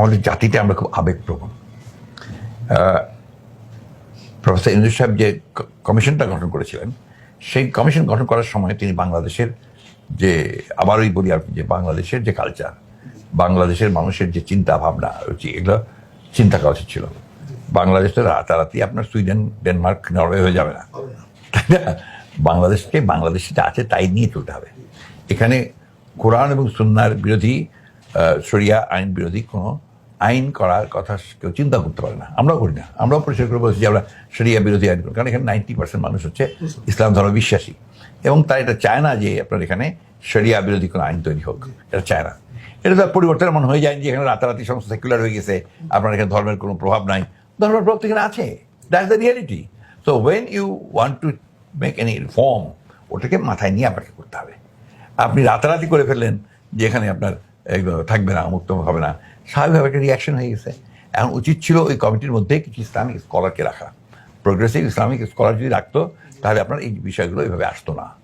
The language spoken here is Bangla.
আমাদের জাতিতে আমরা খুব আবেগপ্রবণ। প্রফেসর ইন্দু সাহেব যে কমিশনটা গঠন করেছিলেন, সেই কমিশন গঠন করার সময় তিনি বাংলাদেশের যে, আবারই বলি আর যে বাংলাদেশের যে কালচার বাংলাদেশের মানুষের যে চিন্তা ভাবনা, রুচি, এগুলো চিন্তা করা উচিত ছিল। বাংলাদেশ তো রাতারাতি আপনার সুইডেন, ডেনমার্ক, নরওয়ে হয়ে যাবে না। তাই না? বাংলাদেশকে বাংলাদেশ যা আছে তাই নিয়ে চলতে হবে। এখানে কোরআন এবং সুন্নার বিরোধী শরিয়া আইন বিরোধী কোনো আইন করার কথা কেউ চিন্তা করতে পারে না। আমরাও করি না। আমরাও পরিষ্কার করে বলছি যে আমরা শরিয়া বিরোধী আইন করি। কারণ এখানে নাইনটি পার্সেন্ট মানুষ হচ্ছে ইসলাম ধর্ম বিশ্বাসী। এবং তারা এটা চায় না যে আপনার এখানে শরিয়া বিরোধী কোনো আইন তৈরি হোক। এটা চায় না। এটা তো আর পরিবর্তন এমন হয়ে যায় যে এখানে রাতারাতি সমস্ত সেকুলার হয়ে গেছে, আপনার এখানে ধর্মের কোনো প্রভাব নাই। ধর্মের প্রভাব তো এখানে আছে। That's the reality so when you want to make any reform ওটাকে মাথায় নিয়ে আপনাকে করতে হবে। আপনি রাতারাতি করে ফেললেন যে এখানে আপনার থাকবে না, মুক্ত হবে না। স্বাভাবিকভাবে একটা রিয়াকশন হয়ে গেছে। এখন উচিত ছিল ওই কমিটির মধ্যে কিছু ইসলামিক স্কলারকে রাখা। প্রোগ্রেসিভ ইসলামিক স্কলার যদি রাখতো, তাহলে আপনার এই বিষয়গুলো এইভাবে আসতো না।